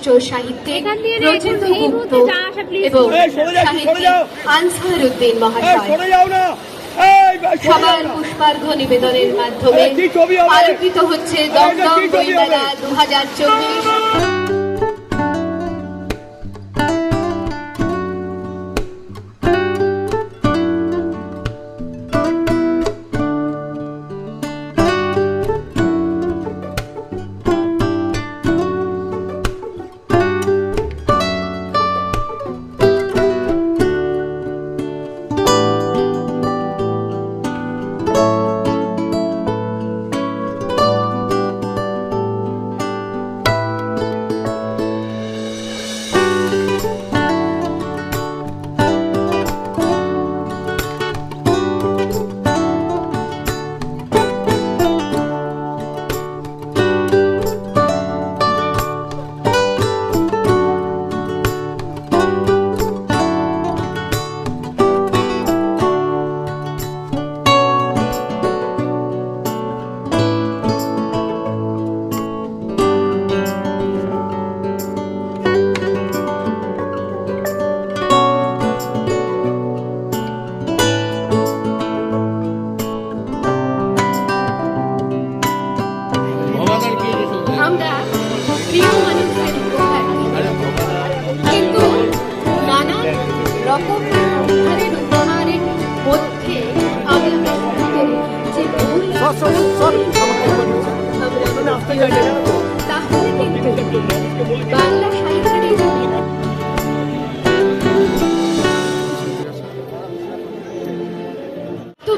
বিশিষ্ট সাহিত্যিক রচিত গুপ্ত। এবং এই, সরে যাও, সরে সাহিত্যিক আনসার উদ্দিন মহাশয় সবার। পুষ্পার্ঘ নিবেদনের মাধ্যমে? আলোকিত হচ্ছে দমদম বইমেলা দু হাজার চব্বিশ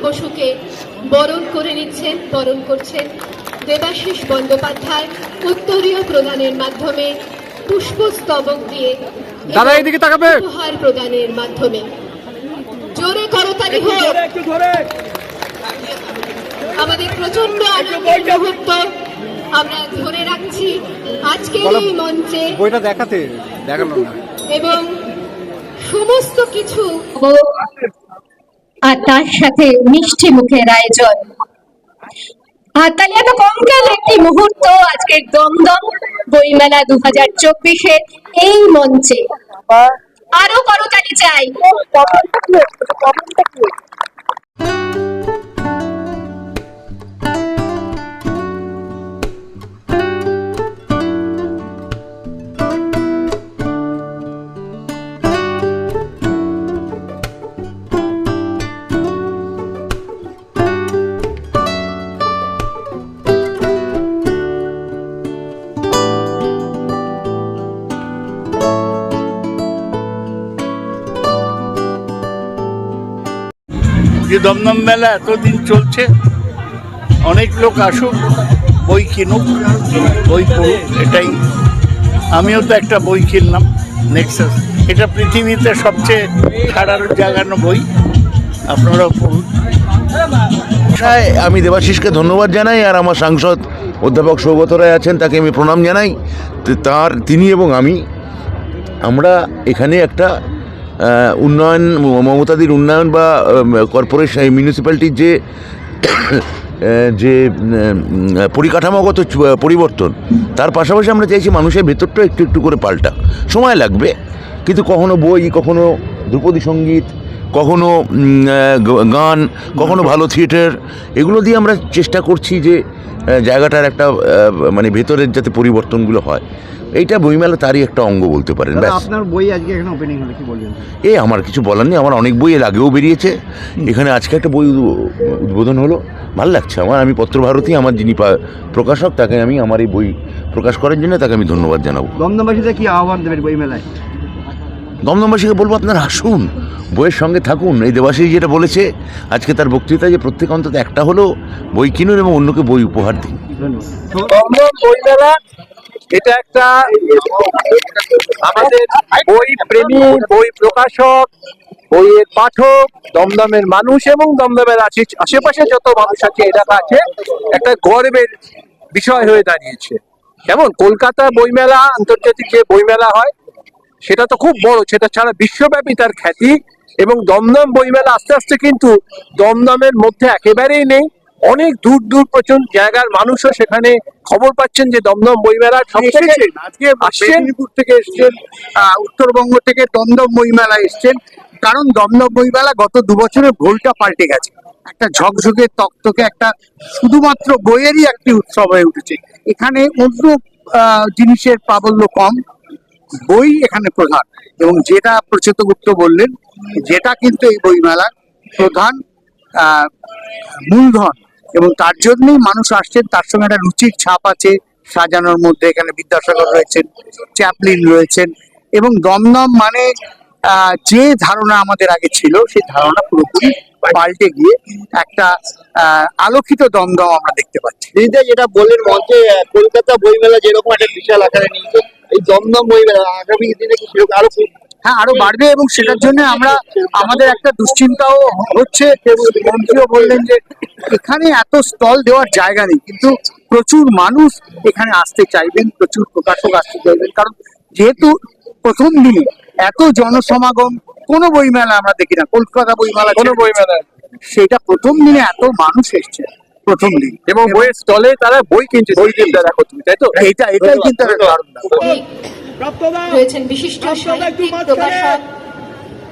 বসুকে বরণ করে নিচ্ছেন বরণ করছেন দেবাশিস বন্দ্যোপাধ্যায় উত্তরীয় প্রদানের মাধ্যমে পুষ্পস্তবক দিয়ে দাদা, এইদিকে তাকাবে। উপহার প্রদানের মাধ্যমে। জোরে করতালি হোক। আমাদের প্রচণ্ড আনন্দের মুহূর্ত আমরা ধরে রাখছি আজকের এই মঞ্চে। বইটা দেখাতে দেখানো না। এবং সমস্ত কিছু আর তার সাথে মিষ্টি মুখের আয়োজন। আর তাহলে এত কমকাল একটি মুহূর্ত আজকের দমদম বইমেলা দু হাজার চব্বিশের এই মঞ্চে। আরও করতালি চাই। যে দমদম মেলা এতদিন চলছে, অনেক লোক আসুক, বই কিনুক, বই পড়ুক, এটাই। আমিও তো একটা বই কিনলাম নেক্সাস এটা পৃথিবীতে সবচেয়ে সারার জাগানো বই, আপনারাও পড়ুন। আশায় আমি দেবাশিসকে ধন্যবাদ জানাই, আর আমার সাংসদ অধ্যাপক সৌগত রায় আছেন, তাকে আমি প্রণাম জানাই। তার, তিনি এবং আমি, আমরা এখানে একটা উন্নয়ন, মমতাদির উন্নয়ন বা কর্পোরেশন মিউনিসিপ্যালিটির যে যে পরিকাঠামোগত পরিবর্তন, তার পাশাপাশি আমরা চাইছি মানুষের ভেতরটা একটু একটু করে পাল্টা সময় লাগবে, কিন্তু কখনো বই, কখনো ধ্রুপদী সংগীত, কখনো গান, কখনো ভালো থিয়েটার, এগুলো দিয়ে আমরা চেষ্টা করছি যে জায়গাটার একটা মানে ভেতরের যাতে পরিবর্তনগুলো হয়। এইটা বইমেলা তারই একটা অঙ্গ বলতে পারেন ব্যাস। আপনার বই আজকে এখানে ওপেনিং হলো কি বলবেন? এ আমার কিছু বলার নেই আমার অনেক বই এর আগেও বেরিয়েছে। এখানে আজকে একটা বই উদ্ব- উদ্বোধন হলো। ভালো লাগছে আমার আমি পত্রভারতী আমার যিনি প্রকাশক তাকে আমি আমার এই বই প্রকাশ করার জন্য তাকে আমি ধন্যবাদ জানাব। দমদমবাসীদের কি আহ্বান দেবেন বই মেলায় দমদমবাসীকে বলব আপনারা আসুন বইয়ের সঙ্গে থাকুন। এই দেবাশিস যেটা বলেছে আজকে তার বক্তৃতা যে প্রত্যেক অন্তত একটা হলো বই কিনুন এবং অন্যকে বই উপহার দিন। এটা একটা আমাদের বই প্রেমী, বই প্রকাশক, বইয়ের পাঠক, দমদমের মানুষ এবং দমদমের আশে- আশেপাশে যত মানুষ আছে এলাকা আছে একটা গর্বের বিষয় হয়ে দাঁড়িয়েছে। যেমন কলকাতা বইমেলা, আন্তর্জাতিক যে বইমেলা হয়, সেটা তো খুব বড়, সেটা ছাড়া বিশ্বব্যাপী তার খ্যাতি এবং দমদম বইমেলা আস্তে আস্তে কিন্তু দমদমের মধ্যে একেবারেই নেই। অনেক দূর দূর প্রচুর জায়গার মানুষও সেখানে খবর পাচ্ছেন যে দমদম আসছেন। মেদিনীপুর থেকে এসছেন আহ, উত্তরবঙ্গ থেকে দমদম বইমেলা এসছেন। কারণ দমদম বইমেলা গত দু বছরের ভোলটা পাল্টে গেছে। একটা ঝকঝকে তকতকে একটা শুধুমাত্র বইয়েরই একটি উৎসব হয়ে উঠেছে। এখানে অন্য আহ, জিনিসের প্রাবল্য কম। বই এখানে প্রধান। এবং যেটা প্রচেত গুপ্ত বললেন যেটা কিন্তু এই বইমেলার প্রধান আহ, মূলধন। এবং তার জন্যই মানুষ আসছেন, তার সঙ্গে একটা রুচির ছাপ আছে সাজানোর মধ্যে। এখানে বিদ্যাসাগর রয়েছেন, চ্যাপলিন রয়েছেন এবং দমদম মানে যে ধারণা আমাদের আগে ছিল, সেই ধারণা পুরোপুরি পাল্টে গিয়ে একটা আলোকিত দমদম আমরা দেখতে পাচ্ছি। দিদিদা, যেটা বললেন মঞ্চে কলকাতা বইমেলা যেরকম একটা বিশাল আকারে নিয়েছে, এই দমদম বইমেলা আগামী দিনে কি সেরকম আরও হ্যাঁ আরও বাড়বে এবং সেটার জন্য আমরা আমাদের একটা দুশ্চিন্তাও হচ্ছে। মন্ত্রীও বললেন যে এখানে এত স্টল দেওয়ার জায়গা নেই কিন্তু প্রচুর মানুষ এখানে আসতে চাইবেন প্রচুর প্রকাশক আসতে চাইবেন। কারণ যেহেতু প্রথম দিনে এত জনসমাগম কোনো বইমেলা আমরা দেখি না কলকাতা বইমেলা কোনো বইমেলা সেটা প্রথম দিনে এত মানুষ এসছে প্রথম দিন। এবং বইয়ের স্টলে তারা বই কিনছে বই কিনতে দেখো তুমি তাই তো? এটা এটাই কিন্তু রয়েছেন বিশিষ্ট সাহিত্যিক প্রকাশক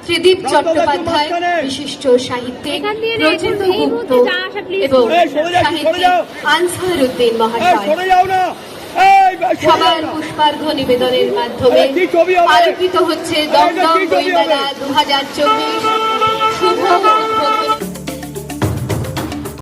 ত্রিদীপ চট্টোপাধ্যায় বিশিষ্ট সাহিত্যিক রচিত গুপ্ত। এবং সাহিত্যিক যাও। আনসার উদ্দিন মহাশয় সবার। পুষ্পার্ঘ নিবেদনের মাধ্যমে? আলোকিত হচ্ছে দমদম? বইমেলা দু হাজার চব্বিশ শুভ